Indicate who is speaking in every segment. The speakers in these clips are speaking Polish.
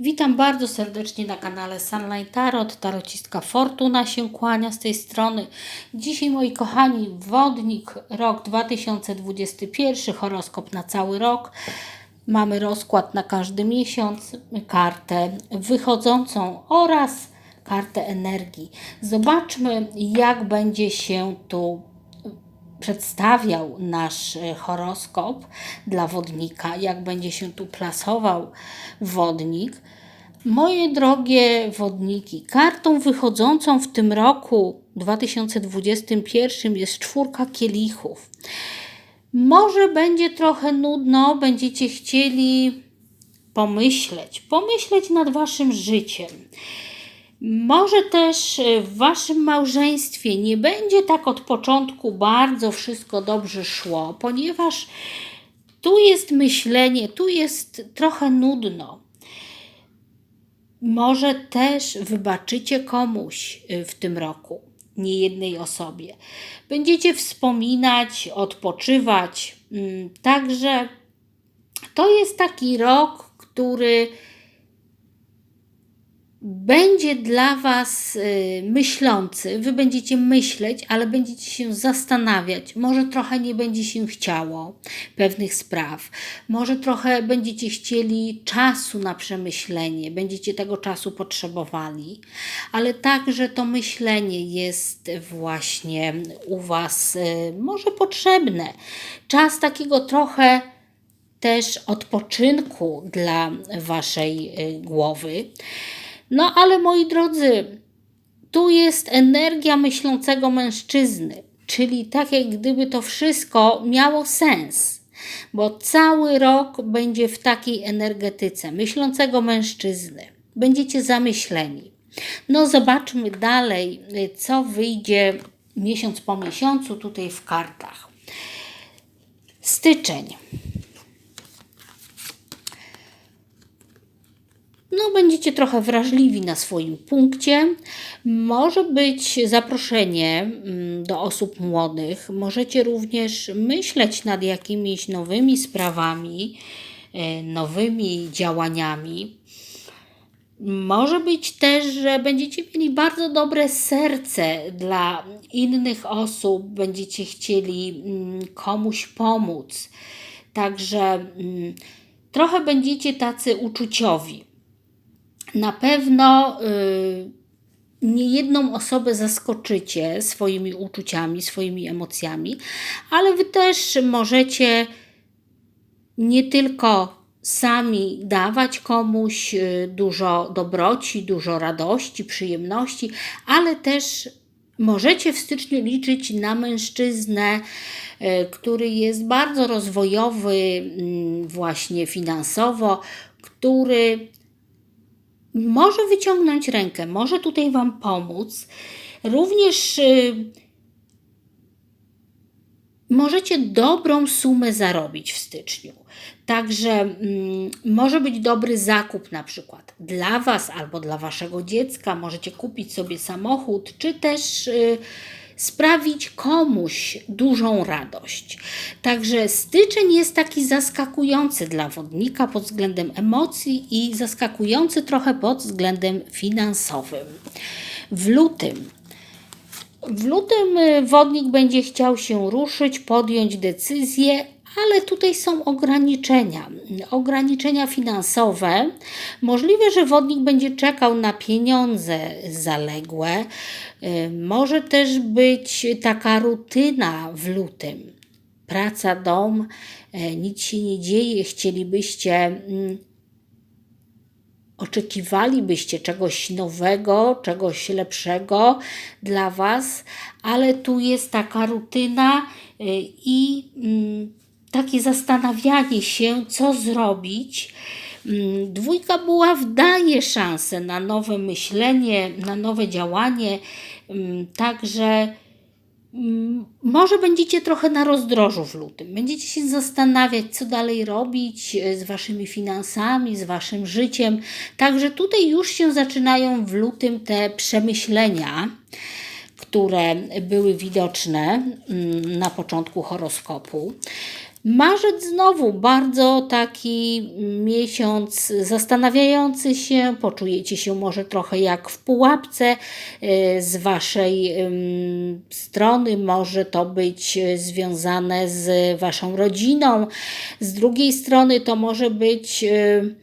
Speaker 1: Witam bardzo serdecznie na kanale Sunline Tarot. Tarocistka Fortuna się kłania z tej strony. Dzisiaj moi kochani, wodnik, rok 2021, horoskop na cały rok. Mamy rozkład na każdy miesiąc, kartę wychodzącą oraz kartę energii. Zobaczmy, jak będzie się tu przedstawiał nasz e, horoskop dla wodnika, jak będzie się tu plasował wodnik. Moje drogie wodniki, kartą wychodzącą w tym roku 2021 jest czwórka kielichów. Może będzie trochę nudno, będziecie chcieli pomyśleć, pomyśleć nad waszym życiem. Może też e, w waszym małżeństwie nie będzie tak od początku bardzo wszystko dobrze szło, ponieważ tu jest myślenie, tu jest trochę nudno. Może też wybaczycie komuś e, w tym roku, nie jednej osobie. Będziecie wspominać, odpoczywać. Mm, także to jest taki rok, który będzie dla Was y, myślący, Wy będziecie myśleć, ale będziecie się zastanawiać. Może trochę nie będzie się chciało pewnych spraw, może trochę będziecie chcieli czasu na przemyślenie, będziecie tego czasu potrzebowali, ale także to myślenie jest właśnie u Was y, może potrzebne. Czas takiego trochę też odpoczynku dla Waszej y, głowy. No ale moi drodzy, tu jest energia myślącego mężczyzny, czyli tak jak gdyby to wszystko miało sens, bo cały rok będzie w takiej energetyce myślącego mężczyzny. Będziecie zamyśleni. No zobaczmy dalej, co wyjdzie miesiąc po miesiącu tutaj w kartach. Styczeń. No, będziecie trochę wrażliwi na swoim punkcie. Może być zaproszenie mm, do osób młodych. Możecie również myśleć nad jakimiś nowymi sprawami, e, nowymi działaniami. Może być też, że będziecie mieli bardzo dobre serce dla innych osób, będziecie chcieli mm, komuś pomóc. Także mm, trochę będziecie tacy uczuciowi na pewno y, niejedną osobę zaskoczycie swoimi uczuciami, swoimi emocjami, ale wy też możecie nie tylko sami dawać komuś y, dużo dobroci, dużo radości, przyjemności, ale też możecie w styczniu liczyć na mężczyznę, y, który jest bardzo rozwojowy, mm, właśnie finansowo, który może wyciągnąć rękę, może tutaj Wam pomóc. Również y, możecie dobrą sumę zarobić w styczniu. Także mm, może być dobry zakup na przykład dla Was albo dla Waszego dziecka. Możecie kupić sobie samochód, czy też y, sprawić komuś dużą radość. Także styczeń jest taki zaskakujący dla wodnika pod względem emocji i zaskakujący trochę pod względem finansowym. W lutym w lutym y, wodnik będzie chciał się ruszyć, podjąć decyzję, ale tutaj są ograniczenia. Ograniczenia finansowe. Możliwe, że wodnik będzie czekał na pieniądze zaległe. Y, może też być taka rutyna w lutym. Praca, dom, y, nic się nie dzieje, chcielibyście mm, oczekiwalibyście czegoś nowego, czegoś lepszego dla Was, ale tu jest taka rutyna y, i mm, takie zastanawianie się, co zrobić. Mm, dwójka buław daje szansę na nowe myślenie, na nowe działanie, mm, także mm, może będziecie trochę na rozdrożu w lutym. Będziecie się zastanawiać, co dalej robić e, z waszymi finansami, z waszym życiem. Także tutaj już się zaczynają w lutym te przemyślenia które były widoczne na początku horoskopu. Marzec znowu bardzo taki miesiąc zastanawiający się, poczujecie się może trochę jak w pułapce y, z waszej strony, może to być związane z waszą rodziną, z drugiej strony to może być y,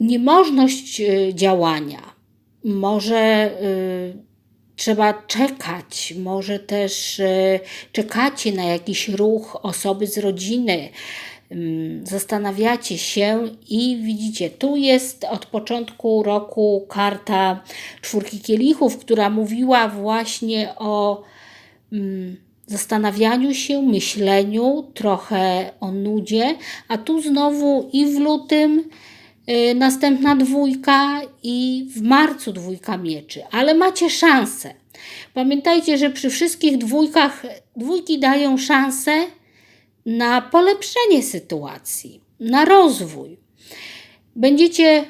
Speaker 1: niemożność y, działania, może trzeba czekać, może też e, czekacie na jakiś ruch osoby z rodziny, mm, zastanawiacie się i widzicie, tu jest od początku roku karta czwórki kielichów, która mówiła właśnie o mm, zastanawianiu się, myśleniu, trochę o nudzie, a tu znowu i w lutym następna dwójka i w marcu dwójka mieczy, ale macie szansę. Pamiętajcie, że przy wszystkich dwójkach dwójki dają szansę na polepszenie sytuacji, na rozwój. Będziecie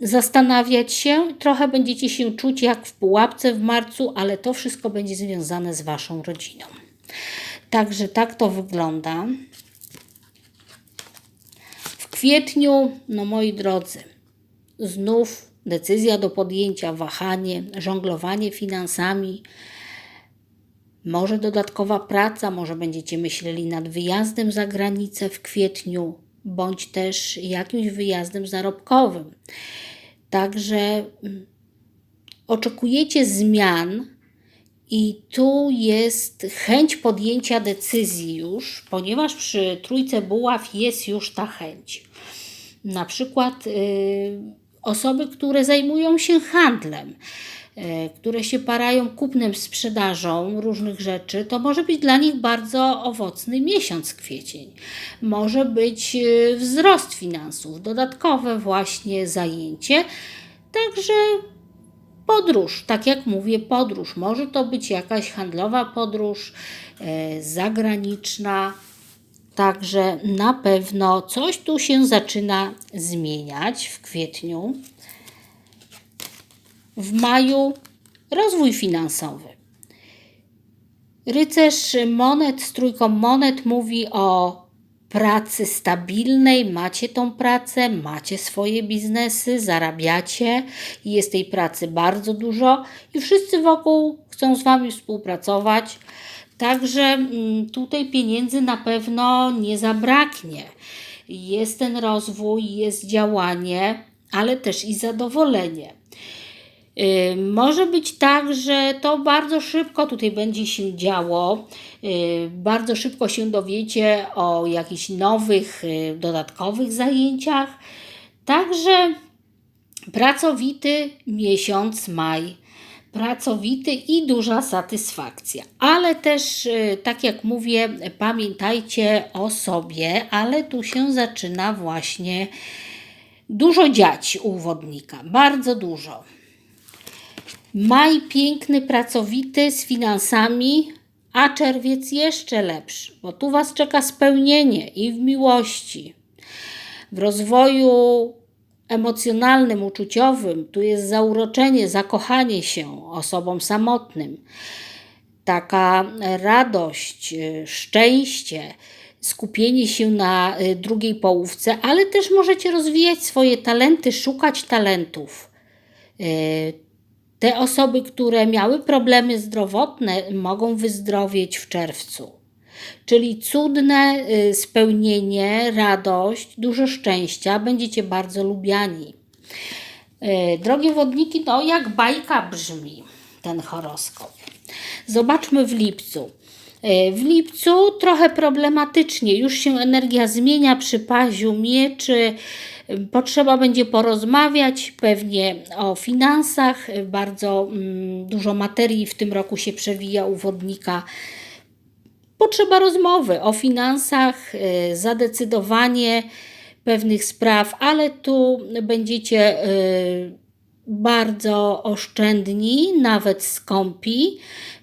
Speaker 1: zastanawiać się, trochę będziecie się czuć jak w pułapce w marcu, ale to wszystko będzie związane z Waszą rodziną. Także tak to wygląda kwietniu, no moi drodzy, znów decyzja do podjęcia, wahanie, żonglowanie finansami, może dodatkowa praca, może będziecie myśleli nad wyjazdem za granicę w kwietniu, bądź też jakimś wyjazdem zarobkowym. Także mm, oczekujecie zmian i tu jest chęć podjęcia decyzji już, ponieważ przy trójce buław jest już ta chęć. Na przykład y, osoby, które zajmują się handlem, y, które się parają kupnem, sprzedażą różnych rzeczy, to może być dla nich bardzo owocny miesiąc kwiecień. Może być y, wzrost finansów, dodatkowe właśnie zajęcie. Także podróż, tak jak mówię, podróż. Może to być jakaś handlowa podróż, zagraniczna. Także na pewno coś tu się zaczyna zmieniać w kwietniu. W maju rozwój finansowy. Rycerz monet z trójką monet mówi o pracy stabilnej, macie tą pracę, macie swoje biznesy, zarabiacie i jest tej pracy bardzo dużo i wszyscy wokół chcą z Wami współpracować. Także mm, tutaj pieniędzy na pewno nie zabraknie. Jest ten rozwój, jest działanie, ale też i zadowolenie. Y, może być tak, że to bardzo szybko tutaj będzie się działo. Y, bardzo szybko się dowiecie o jakichś nowych, y, dodatkowych zajęciach. Także pracowity miesiąc maj. Pracowity i duża satysfakcja. Ale też, tak jak mówię, pamiętajcie o sobie, ale tu się zaczyna właśnie dużo dziać u wodnika. Bardzo dużo. Maj piękny, pracowity, z finansami, a czerwiec jeszcze lepszy, bo tu Was czeka spełnienie i w miłości, w rozwoju emocjonalnym, uczuciowym, tu jest zauroczenie, zakochanie się osobom samotnym, taka radość, szczęście, skupienie się na y, drugiej połówce, ale też możecie rozwijać swoje talenty, szukać talentów. Y, te osoby, które miały problemy zdrowotne, mogą wyzdrowieć w czerwcu. Czyli cudne y, spełnienie, radość, dużo szczęścia, będziecie bardzo lubiani. Y, drogie wodniki, no jak bajka brzmi ten horoskop. Zobaczmy w lipcu. Y, w lipcu trochę problematycznie, już się energia zmienia przy paziu mieczy, Potrzeba będzie porozmawiać pewnie o finansach. Bardzo mm, dużo materii w tym roku się przewija u wodnika. Potrzeba rozmowy o finansach, y, zadecydowanie pewnych spraw, ale tu będziecie y, bardzo oszczędni, nawet skąpi.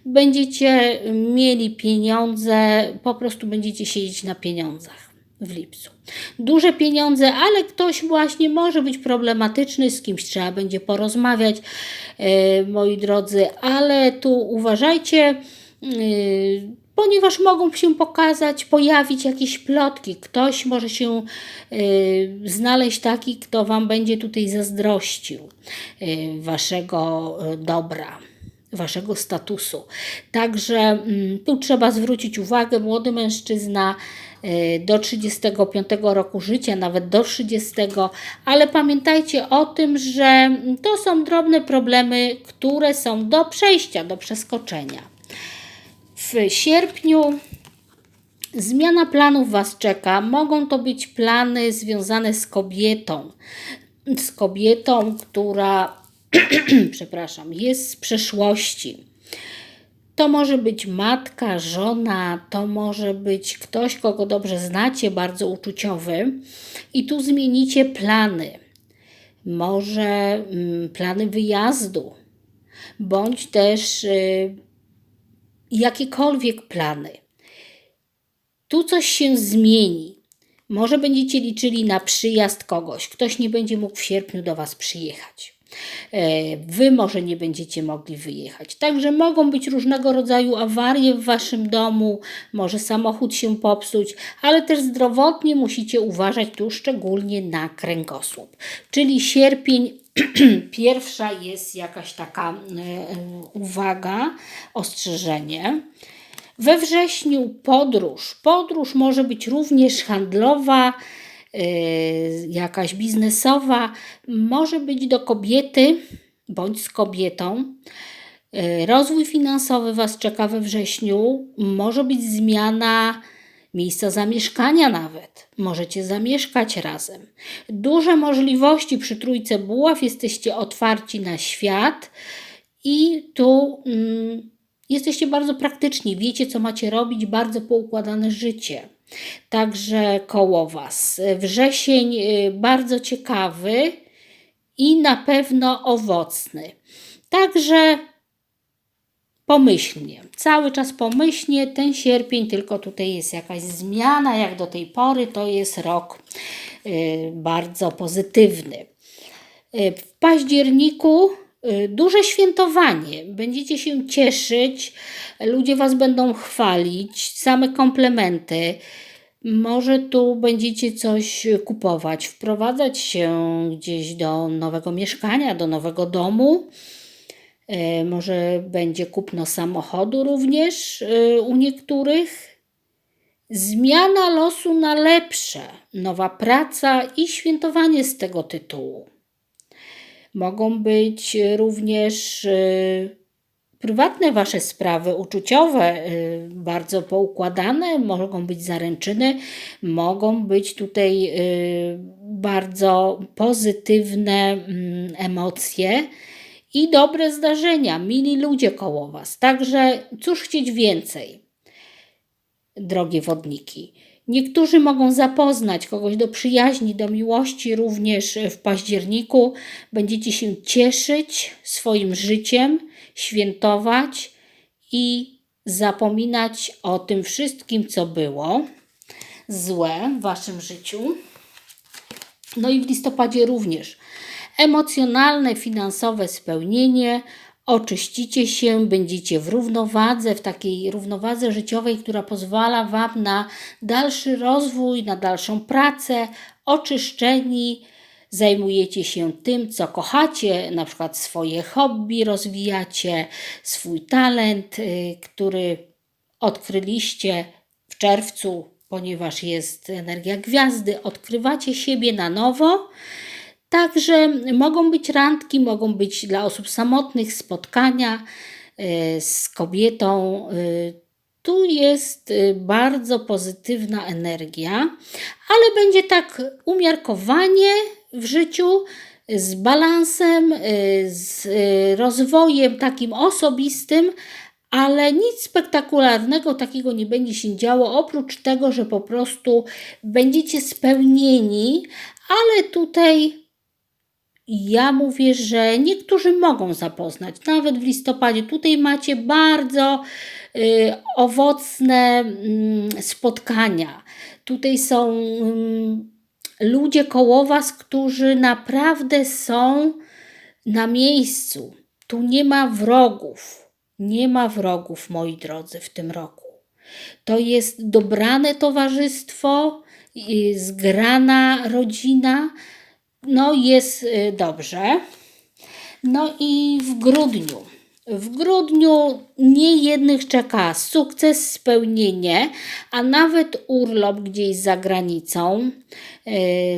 Speaker 1: Będziecie mieli pieniądze, po prostu będziecie siedzieć na pieniądzach w lipcu. Duże pieniądze, ale ktoś właśnie może być problematyczny, z kimś trzeba będzie porozmawiać, e, moi drodzy, ale tu uważajcie. Ponieważ mogą się pokazać, pojawić jakieś plotki. Ktoś może się y, znaleźć taki, kto Wam będzie tutaj zazdrościł y, Waszego y, dobra waszego statusu. Także mm, tu trzeba zwrócić uwagę, młody mężczyzna y, do 35 roku życia, nawet do 30, ale pamiętajcie o tym, że to są drobne problemy, które są do przejścia, do przeskoczenia. W sierpniu zmiana planów Was czeka. Mogą to być plany związane z kobietą, z kobietą, która przepraszam, jest z przeszłości. To może być matka, żona, to może być ktoś, kogo dobrze znacie, bardzo uczuciowy, i tu zmienicie plany. Może mm, plany wyjazdu, bądź też y, jakiekolwiek plany. Tu coś się zmieni. Może będziecie liczyli na przyjazd kogoś, ktoś nie będzie mógł w sierpniu do Was przyjechać. E, wy może nie będziecie mogli wyjechać. Także mogą być różnego rodzaju awarie w waszym domu, może samochód się popsuć, ale też zdrowotnie musicie uważać tu szczególnie na kręgosłup. Czyli sierpień pierwsza jest jakaś taka e, uwaga, ostrzeżenie. We wrześniu podróż. Podróż może być również handlowa, Y, jakaś biznesowa, może być do kobiety bądź z kobietą. Y, rozwój finansowy Was czeka we wrześniu, może być zmiana miejsca zamieszkania nawet. Możecie zamieszkać razem. Duże możliwości przy trójce buław, jesteście otwarci na świat i tu mm, jesteście bardzo praktyczni, wiecie co macie robić, bardzo poukładane życie. Także koło Was. Wrzesień y, bardzo ciekawy i na pewno owocny. Także pomyślnie, cały czas pomyślnie, ten sierpień tylko tutaj jest jakaś zmiana, jak do tej pory to jest rok y, bardzo pozytywny. Y, w październiku duże świętowanie. Będziecie się cieszyć, ludzie Was będą chwalić, same komplementy. Może tu będziecie coś kupować, wprowadzać się gdzieś do nowego mieszkania, do nowego domu. E, może będzie kupno samochodu również e, u niektórych. Zmiana losu na lepsze, nowa praca i świętowanie z tego tytułu. Mogą być również e, prywatne Wasze sprawy uczuciowe, bardzo poukładane, mogą być zaręczyny, mogą być tutaj bardzo pozytywne mm, emocje i dobre zdarzenia, mili ludzie koło Was. Także cóż chcieć więcej, drogie wodniki. Niektórzy mogą zapoznać kogoś do przyjaźni, do miłości również w październiku. Będziecie się cieszyć swoim życiem, świętować i zapominać o tym wszystkim, co było złe w waszym życiu. No i w listopadzie również emocjonalne, finansowe spełnienie, oczyścicie się, będziecie w równowadze, w takiej równowadze życiowej, która pozwala Wam na dalszy rozwój, na dalszą pracę, oczyszczeni, zajmujecie się tym, co kochacie, na przykład swoje hobby rozwijacie, swój talent, y, który odkryliście w czerwcu, ponieważ jest energia gwiazdy, odkrywacie siebie na nowo Także mogą być randki, mogą być dla osób samotnych spotkania e, z kobietą. E, tu jest e, bardzo pozytywna energia, ale będzie tak umiarkowanie w życiu z balansem, z rozwojem takim osobistym, ale nic spektakularnego takiego nie będzie się działo, oprócz tego, że po prostu będziecie spełnieni, ale tutaj ja mówię, że niektórzy mogą zapoznać, nawet w listopadzie. Tutaj macie bardzo y, owocne y, spotkania. Tutaj są y, ludzie koło Was, którzy naprawdę są na miejscu. Tu nie ma wrogów. Nie ma wrogów, moi drodzy, w tym roku. To jest dobrane towarzystwo, y, zgrana rodzina. No, jest y, dobrze. No i w grudniu. W grudniu niejednych czeka sukces, spełnienie, a nawet urlop gdzieś za granicą. Yy,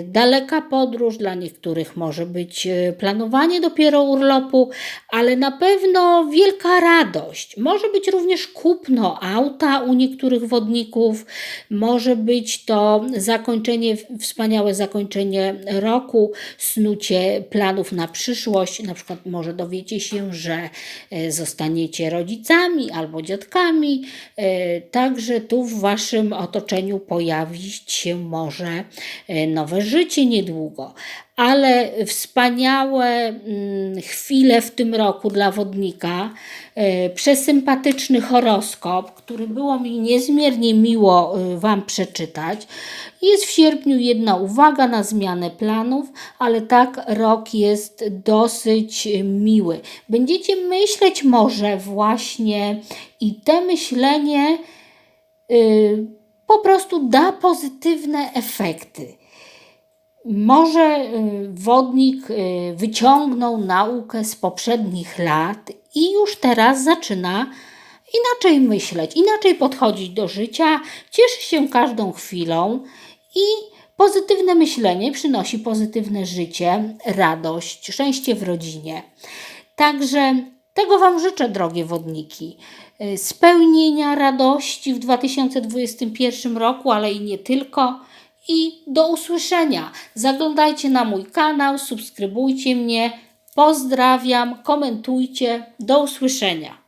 Speaker 1: Daleka podróż, dla niektórych może być yy, planowanie dopiero urlopu, ale na pewno wielka radość. Może być również kupno auta u niektórych wodników, może być to zakończenie, wspaniałe zakończenie roku, snucie planów na przyszłość. Na przykład może dowiecie się, że e, zostaniecie rodzicami albo dziadkami. E, Także tu w waszym otoczeniu pojawić się może e, nowe życie niedługo. Ale wspaniałe mm, chwile w tym roku dla wodnika, e, przesympatyczny horoskop, który było mi niezmiernie miło e, Wam przeczytać. Jest w sierpniu jedna uwaga na zmianę planów, ale tak rok jest dosyć miły. Będziecie myśleć może właśnie i te myślenie y, po prostu da pozytywne efekty. Może y, wodnik y, wyciągnął naukę z poprzednich lat i już teraz zaczyna inaczej myśleć, inaczej podchodzić do życia, cieszy się każdą chwilą i pozytywne myślenie przynosi pozytywne życie, radość, szczęście w rodzinie. Także tego Wam życzę, drogie wodniki. Y, Spełnienia radości w 2021 roku, ale i nie tylko. I do usłyszenia. Zaglądajcie na mój kanał, subskrybujcie mnie. Pozdrawiam, komentujcie. Do usłyszenia.